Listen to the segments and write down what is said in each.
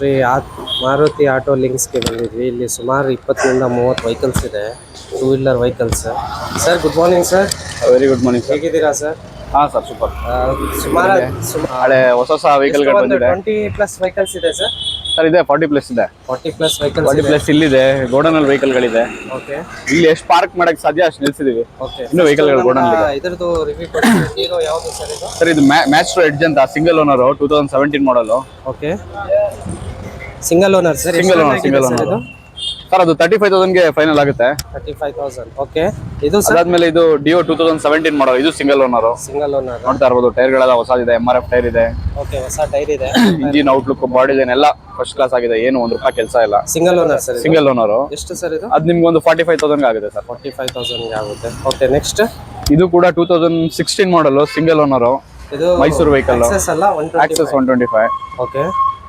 ಶ್ರೀ ಆ ಮಾರುತಿ ಆಟೋ ಲಿಂಕ್ಸ್ಗೆ ಬಂದಿದ್ವಿ. ಇಲ್ಲಿ ಸುಮಾರು ಇಪ್ಪತ್ತರಿಂದ ಮೂವತ್ತು ವೆಹಿಕಲ್ಸ್ ಇದೆ. Two wheeler vehicles sir good morning sir very good morning sir ಹೇಗಿದ್ದೀರಾ ಸರ್ ಹಾಂ ಸರ್ ಸೂಪರ್ ಸುಮಾರು ಹಳೆ ಹೊಸ ಹೊಸ ವೆಹಿಕಲ್ ಬಂದಿದೆ? ಟ್ವೆಂಟಿ ಪ್ಲಸ್ ವೆಹಿಕಲ್ಸ್ ಇದೆ ಸರ್ ಸರ್ ಇದೆ ಫಾರ್ಟಿ ಪ್ಲಸ್ ಇದೆ. Forty plus vehicle forty plus ಇಲ್ಲಿದೆ. ಗೋಡನ್ ಅಲ್ಲಿ ವೆಹಿಕಲ್ ಗಳಿದೆ ಓಕೆ ಇಲ್ಲಿ ಎಷ್ಟು ಪಾರ್ಕ್ ಮಾಡಕ್ಕೆ ಸಾಧ್ಯ ಅಷ್ಟು ನಿಲ್ಸಿದೀವಿ. ಓಕೆ ಇನ್ನು ವೆಹಿಕಲ್ಗಳು ರಿವ್ಯೂ ಹೀರೋ ಯಾವುದು ಸರ್ ಇದು? ಸರ್ ಇದು ಮ್ಯಾಚ್ ಎಡ್ಜ್ ಅಂತ single owner two thousand seventeen model okay single owner sir single owner single owner ಇದು? ಸರ್ ಅದು ತರ್ಟಿ ಫೈವ್ ತೌಸಂಡ್ಗೆ ಫೈನಲ್ ಆಗುತ್ತೆ. ತರ್ಟಿ ಫೈವ್ ತೌಸಂಡ್ ಓಕೆ ಇದು ಸರ್ ಅದಾದ್ಮೇಲೆ ಇದು ಡಿಯೋ ಟೂ ತೌಸಂಡ್ ಸೆವೆಂಟೀನ್ ಮಾಡೋ ಇದು ಸಿಂಗಲ್ ಓನರ್ ಸಿಂಗಲ್ ಓನರ್ ನೋಡ್ತಾ ಇರ್ಬೋದು ಟೈರ್ ಗಳೆಲ್ಲ ಹೊಸದಿದೆ ಎಂ ಆರ್ ಎಫ್ ಟೈರ್ ಇದೆ. ಓಕೆ ಹೊಸ ಟೈರ್ ಇದೆ. ಇಂಜಿನ್ ಔಟ್ಲುಕ್ ಬಾಡಿ ಲೈನ್ ಎಲ್ಲ ಫಸ್ಟ್ ಕ್ಲಾಸ್ ಆಗಿದೆ ಏನು ಒಂದ್ ರೂಪಾಯಿ ಕೆಲಸ ಇಲ್ಲ. Single owner sir single owner ಎಷ್ಟು ಸರ್ ಇದು? ಅದು ನಿಮ್ಗೆ ಒಂದು ಫಾರ್ಟಿ ಫೈವ್ ತೌಸಂಡ್ ಆಗುತ್ತೆ ಸರ್ ಫಾರ್ಟಿ ಫೈವ್ ತೌಸಂಡ್ ಆಗುತ್ತೆ. ಓಕೆ ನೆಕ್ಸ್ಟ್ ಇದು ಕೂಡ two thousand sixteen model single owner ಇದು ಮೈಸೂರು ವೆಹಿಕಲ್ ಆಕ್ಸೆಸ್ ಅಲ್ಲ access one twenty five okay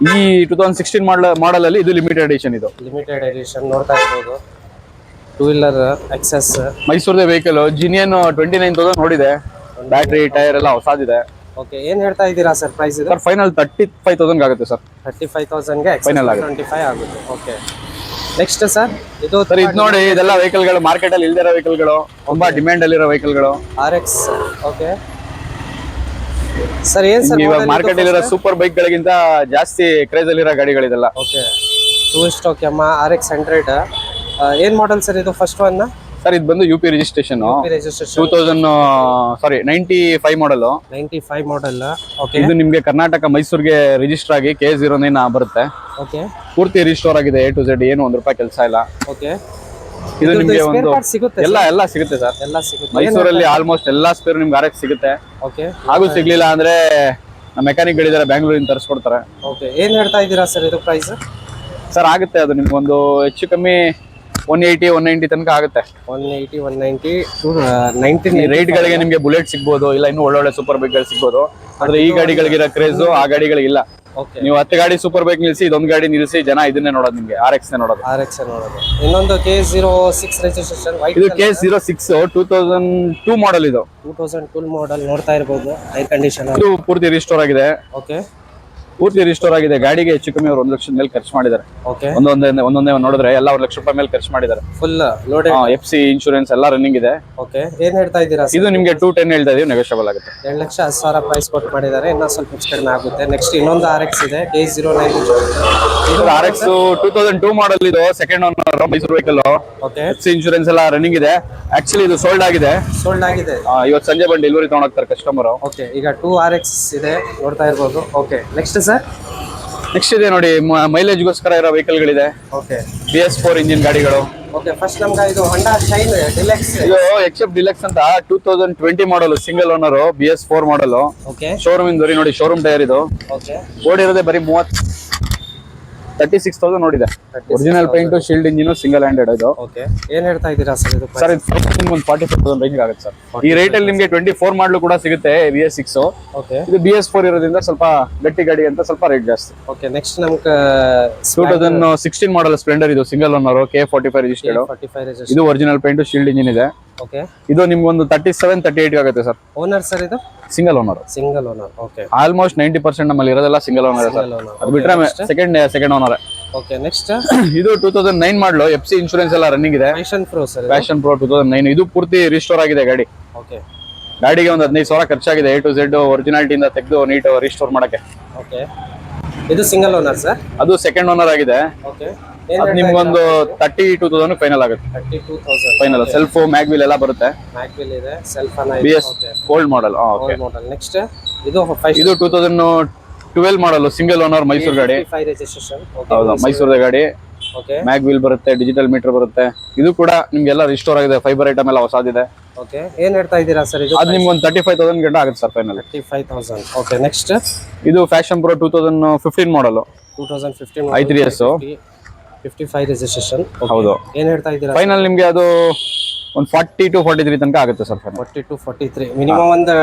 ಈ ಟೂ ತೌಸಂಡ್ ಸಿಕ್ಸ್ಟೀನ್ ಮಾಡಲ್ ಮಾಡಲಲ್ಲಿ ಇದು ಲಿಮಿಟೆಡ್ ಎಡಿಷನ್ ಇದು. ಲಿಮಿಟೆಡ್ ಎಡಿಷನ್ ನೋಡ್ತಾ ಇರ್ಬೋದು. Two wheeler excess ಮೈಸೂರದ vehicle genuine twenty nine thousand ನೋಡಿದೆ. ಬ್ಯಾಟ್ರಿ ಟೈರ್ ಎಲ್ಲ ಹೊಸದಿದೆ. ಓಕೆ ಏನ್ ಹೇಳ್ತಾ ಇದ್ದೀರಾ ಸರ್ ಪ್ರೈಸ್ ಇದು? Sir final thirty five thousand ಆಗುತ್ತೆ ಸರ್. ತರ್ಟಿ ಫೈವ್ ತೌಸಂಡ್ಗೆ ಫೈನಲ್. ಟ್ವೆಂಟಿ ಫೈವ್ ಆಗುತ್ತೆ. ಓಕೆ ನೆಕ್ಸ್ಟ್ ಸರ್ ಇದು ಸರ್ ಇದು ನೋಡಿ ಇದೆಲ್ಲ ವೆಹಿಕಲ್ಗಳು ಮಾರ್ಕೆಟಲ್ಲಿ ಮಾರ್ಕೆಟ್ ಅಲ್ಲಿ ಇಲ್ದಿರೋ ವೆಹಿಕಲ್ಗಳು ತುಂಬಾ ಡಿಮ್ಯಾಂಡ್ ಅಲ್ಲಿರೋ ವೆಹಿಕಲ್ಗಳು ಆರ್ ಎಕ್ಸ್ ಓಕೆ ಸರ್ ಏನ್ ಸರ್ ಇವಾಗ ಮಾರ್ಕೆಟ್ ಅಲ್ಲಿರೋ ಸೂಪರ್ ಬೈಕ್ ಗಳಿಗಿಂತ ಜಾಸ್ತಿ ಕ್ರೇಜ್ ಅಲ್ಲಿರೋ ಗಾಡಿಗಳಿದೆಲ್ಲ. Okay two stock M R X hundred ಏನ್ ಮಾಡೆಲ್ ಸರ್ ಇದು ಫಸ್ಟ್ ಒನ್ ಸರ್ ಇದು ಬಂದು U P registration two thousand sorry ninety five model ninety five model okay ಇದು ನಿಮ್ಗೆ ಕರ್ನಾಟಕ ಮೈಸೂರಿಗೆ ರಿಜಿಸ್ಟರ್ ಆಗಿ ಕೆ ಜೀರೋ ನೈನ್ ಬರುತ್ತೆ. ಓಕೆ ಪೂರ್ತಿ ರಿಸ್ಟೋರ್ ಆಗಿದೆ ಎ ಟು ಝೆಡ್ ಏನು ಒಂದ್ ರೂಪಾಯಿ ಕೆಲಸ ಇಲ್ಲ. ಓಕೆ ಇದು ನಿಮಗೆ ಒಂದು ಸಿಗುತ್ತೆ ಎಲ್ಲ ಎಲ್ಲ ಸಿಗುತ್ತೆ ಸರ್ ಎಲ್ಲ ಸಿಗುತ್ತೆ. ಮೈಸೂರಲ್ಲಿ ಆಲ್ಮೋಸ್ಟ್ ಎಲ್ಲಾ ಸ್ಪೇರ್ ನಿಮ್ಗೆ ಆರ್ ಸಿಗುತ್ತೆ. ಓಕೆ ಹಾಗೂ ಸಿಗ್ಲಿಲ್ಲ ಅಂದ್ರೆ ನಮ್ಮ ಮೆಕ್ಯಾನಿಕ್ ಗಳಿದ್ದಾರೆ ಬ್ಯಾಂಗ್ಳೂರಿಂದ ತರಿಸ್ಕೊಡ್ತಾರೆ. ಓಕೆ ಏನ್ ಹೇಳ್ತಾ ಇದ್ದೀರಾ ಸರ್ ಇದು ಪ್ರೈಸ್ ಸರ್ ಆಗುತ್ತೆ ಅದು ನಿಮ್ಗೆ ಒಂದು ಹೆಚ್ಚು ಕಮ್ಮಿ ಒನ್ ಏಯ್ಟಿ ಒನ್ ನೈಂಟಿ ತನಕ ಆಗುತ್ತೆ. One eighty one ninety to nineteen ರೇಟ್ಗಳಿಗೆ right ಗಳಿಗೆ ನಿಮ್ಗೆ ಬುಲೆಟ್ ಸಿಗ್ಬೋದು ಇಲ್ಲ ಇನ್ನೂ ಒಳ್ಳೊಳ್ಳೆ ಸೂಪರ್ ಬೈಕ್ಗಳು ಸಿಗ್ಬೋದು. ಆದ್ರೆ ಈ ಗಾಡಿಗಳಿಗಿರೋ ಕ್ರೇಜ್ ಆ ಗಾಡಿಗಳಿಗಿಲ್ಲ. ನೀವು ಹತ್ತು ಗಾಡಿ ಸೂಪರ್ ಬೈಕ್ ನಿಲ್ಸಿ ಇದೊಂದು ಗಾಡಿ ನಿಲ್ಸಿ ಜನ ಇದನ್ನೇ ನೋಡೋದು ನಿಮಗೆ ಆರ್ ಎಕ್ಸ್ ನೋಡೋದು. ಆರ್ ಎಕ್ಸ್ ನೋಡೋದು. ಇನ್ನೊಂದು ಕೆ ಜೀರೋ ಸಿಕ್ಸ್ ರಿಜಿಸ್ಟ್ರೇಷನ್ ಇದು K zero six two thousand two model ಇದು. ಟೂ ತೌಸಂಡ್ ಟೂ ಮಾಡೆಲ್ ನೋಡ್ತಾ ಇರ್ಬೋದು ಏರ್ ಕಂಡೀಷನ್ ಇದು ಪೂರ್ತಿ ರಿಸ್ಟೋರ್ ಆಗಿದೆ. ಓಕೆ ಪೂರ್ತಿ ರಿಸ್ಟೋರ್ ಆಗಿದೆ. ಗಾಡಿಗೆ ಹೆಚ್ಚು ಕಮ್ಮಿ ಅವ್ರು ಒಂದ್ ಲಕ್ಷದ ಮೇಲೆ ಖರ್ಚು ಮಾಡಿದ್ದಾರೆ. ಓಕೆ ಒಂದೊಂದೇ ಒಂದೊಂದೇ ನೋಡಿದ್ರೆ ಎಲ್ಲ ಒಂದ್ ಲಕ್ಷ ರೂಪಾಯಿ ಮೇಲೆ ಖರ್ಚು ಮಾಡಿದ್ದಾರೆ. Full load F C insurance ಎಲ್ಲ ರನ್ನಿಂಗ್ ಇದೆ. ಓಕೆ ಏನ್ ಹೇಳ್ತಾ ಇದ್ದೀರಾ ಇದು ನಿಮ್ಗೆ ಟೂ ಟೆನ್ ಹೇಳ್ತಾ ಇದೀವಿ ನೆಗೋಷಿಯಬಲ್ ಆಗುತ್ತೆ. ಎರಡು ಲಕ್ಷ ಹತ್ತು ಸಾವಿರ ಪ್ರೈಸ್ ಕೊಟ್ಟು ಮಾಡಿದ್ದಾರೆ. ಇನ್ನೂ ಸ್ವಲ್ಪ ಹೆಚ್ಚು ಕಡಿಮೆ ಆಗುತ್ತೆ. ನೆಕ್ಸ್ಟ್ ಇನ್ನೊಂದು ಆರ್ ಎಕ್ಸ್ ಇದೆ ಕೆ ಜೀರೋ ನೈನ್ ಇದು R X two thousand two model ಇದು second owner Mysuru vehicle okay F C insurance ಎಲ್ಲ ರನ್ನಿಂಗ್ ಇದೆ. ಆಕ್ಚುಲಿ ಇದು ಸೋಲ್ಡ್ ಆಗಿದೆ. ಸೋಲ್ಡ್ ಆಗಿದೆ. ಇವತ್ತು ಸಂಜೆ ಬಂದು ಡೆಲಿವರಿ ತಗೊಂಡೋಗ್ತಾರೆ ಕಸ್ಟಮರ್ ಓಕೆ ಈಗ ಟೂ ಆರ್ ಎಕ್ಸ್ ಇದೆ ನೋಡ್ತಾ ಇರ್ಬೋದು. Okay next sir? ನೆಕ್ಸ್ಟ್ ಇದೆ ನೋಡಿ ಮೈಲೇಜ್ಗೋಸ್ಕರ ಇರೋ ವೆಹಿಕಲ್ ಗಳಿದೆ. Okay B S four engine ಗಾಡಿಗಳು. ಓಕೆ ಫಸ್ಟ್ ನಮ್ಗೆ ಇದು ಹೊಂಡಾ ಶೈನ್ ಡಿಲೆಕ್ಸ್ ಇದು ಎಕ್ಸೆಪ್ಟ್ ಡಿಲೆಕ್ಸ್ ಅಂತ two thousand twenty model single owner B S four model okay showroom ಇಂದ ನೋಡಿ ಶೋರೂಮ್ ಟೈರ್ ಇದು. ಓಕೆ ಓಡಿರೋದೇ ಬರೀ ಮೂವತ್ ತರ್ಟಿ ಸಿಕ್ಸ್ ತೌಸಂಡ್ ನೋಡಿದೆ original paint sealed engine single handed ಇದು. ಓಕೆ ಏನ್ ಹೇಳ್ತಾ ಇದ್ದೀರಾ ಸರ್ ಇದು ಸರ್ ಇದು ಒಂದು ಫಾರ್ಟಿ ಫೈವ್ ತೌಸಂಡ್ ರೇಂಜ್ ಆಗುತ್ತೆ ಸರ್ ಈ ರೇಟ್ ಅಲ್ಲಿ ನಿಮಗೆ ಟ್ವೆಂಟಿ ಫೋರ್ ಮಾಡಲು ಕೂಡ ಸಿಗುತ್ತೆ ಬಿ ಎಸ್ ಸಿಕ್ಸ್ ಇದು ಬಿ ಎಸ್ ಫೋರ್ ಇರೋದ್ರಿಂದ ಸ್ವಲ್ಪ ಗಟ್ಟಿ ಗಾಡಿ ಅಂತ ಸ್ವಲ್ಪ ರೇಟ್ ಜಾಸ್ತಿ. ಓಕೆ ನೆಕ್ಸ್ಟ್ ನಮ್ಗೆ two thousand sixteen model Splendor ಇದು single owner K forty five registered ಇದು ಒರಿಜಿನಲ್ ಪೇಂಟ್ ಶೀಲ್ಡ್ ಇಂಜಿನ್ ಇದೆ. ಓಕೆ. ಇದು ನಿಮ್ಗೆ ಒಂದು ತರ್ಟಿ ಸೆವೆನ್ ತರ್ಟಿ ಏಟ್ ಆಗುತ್ತೆ ಸರ್. ಓನರ್ ಸರ್ ಇದು? Single owner single owner okay almost ninety percent ನಮ್ಮಲ್ಲಿ ಇರೋದೆಲ್ಲ ಸಿಂಗಲ್ ಓನರ್ ಸರ್. ಅದು ಬಿಟ್ರೆ second second owner okay next ಇದು two thousand nine model F C insurance ಎಲ್ಲ ರನ್ನಿಂಗ್ ಇದೆ. Passion Pro sir Passion Pro two thousand nine ಇದು ಪೂರ್ತಿ restore ಆಗಿದೆ ಗಾಡಿ. ಓಕೆ ಗಾಡಿಗೆ ಒಂದು ಹದಿನೈದು ಸಾವಿರ ಖರ್ಚಾಗಿದೆ ಎ ಟು ಝೆಡ್ ಒರಿಜಿನಾಲಿಟಿಯಿಂದ ತೆಗೆದು ನೀಟ್ ರಿಸ್ಟೋರ್ ಮಾಡೋಕ್ಕೆ. ಓಕೆ ಇದು ಸಿಂಗಲ್ ಓನರ್ ಸರ್ ಅದು ಸೆಕೆಂಡ್ ಓನರ್ ಆಗಿದೆ. ಓಕೆ ಅದು ನಿಮ್ಗೊಂದು ತರ್ಟಿ ಟೂ ತೌಸಂಡ್ ಫೈನಲ್ ಆಗುತ್ತೆ. Thirty two thousand final self mag wheel ಎಲ್ಲ ಬರುತ್ತೆ. ಮ್ಯಾಗ್ವಿಲ್ ಇದೆ self B S old model okay model next ಇದು ಇದು two thousand twelve model single owner Mysuru ಗಾಡಿ. ಹೌದು ಮೈಸೂರದ ಗಾಡಿ. ಮ್ಯಾಗ್ ವೀಲ್ ಬರುತ್ತೆ ಡಿಜಿಟಲ್ ಮೀಟರ್ ಬರುತ್ತೆ. ಇದು ಕೂಡ ನಿಮ್ಗೆಲ್ಲ ರಿಸ್ಟೋರ್ ಆಗಿದೆ ಫೈಬರ್ ಐಟಮ್ ಎಲ್ಲ ಹೊಸದಿದೆ. ಓಕೆ ಏನ್ ಹೇಳ್ತಾ ಇದ್ದೀರಾ ಸರ್ ಇದು ಅದು ನಿಮ್ಗೆ ಒಂದು ತರ್ಟಿ ಫೈವ್ ತೌಸಂಡ್ ಗಂಟೆ ಆಗುತ್ತೆ sir final thirty five thousand okay next ಇದು Passion Pro two thousand fifteen model two thousand fifteen I three S fifty five registration ಹೌದು. ಏನ್ ಹೇಳ್ತಾ ಇದ್ದೀರಾ ಫೈನಲ್ ನಿಮ್ಗೆ ಅದು ಒಂದು ಫಾರ್ಟಿ ಟು ಫಾರ್ಟಿ ತ್ರೀ ತನಕ ಆಗುತ್ತೆ sir forty to forty three minimum ಒಂದು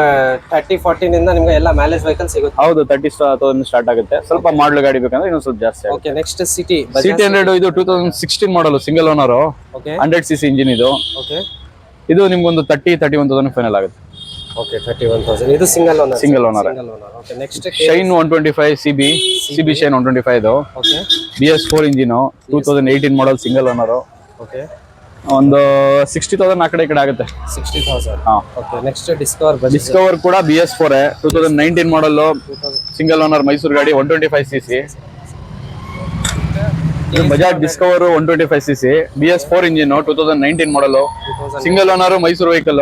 ತರ್ಟಿ ಫಾರ್ಟಿನಿಂದ ನಿಮಗೆ ಎಲ್ಲ ಮ್ಯಾಲೇಜ್ ವೆಹಿಕಲ್ ಸಿಗುತ್ತೆ. ಹೌದು ತರ್ಟಿ ತೌಸಂಡ್ ಸ್ಟಾರ್ಟ್ ಆಗುತ್ತೆ. ಸ್ವಲ್ಪ ಮಾಡಲ್ ಗಾಡಿ ಬೇಕಂದ್ರೆ ಇನ್ನೊಂದು ಸ್ವಲ್ಪ ಜಾಸ್ತಿ okay next CT CT hundred ಇದು two thousand sixteen model single owner okay hundred C C engine ಇದು. ಓಕೆ ಇದು ನಿಮ್ಗೊಂದು thirty thirty one thousand final ಆಗುತ್ತೆ ಓಕೆ ತರ್ಟಿ ಒನ್ ತೌಸಂಡ್ ಇದು single owner single owner single owner okay next Shine one twenty five C B C B Shine one twenty five ಇದು. Okay B S four engine two thousand eighteen model single owner okay ಒಂದು sixty thousand ಆ ಕಡೆ ಈ ಕಡೆ ಆಗುತ್ತೆ. Sixty thousand ಹಾಂ. Okay next Discover Discover ಕೂಡ B S four two thousand nineteen model single owner Mysuru ಗಾಡಿ one twenty five C C Bajaj Discover one twenty five C C B S four engine two thousand nineteen model single owner Mysuru vehicle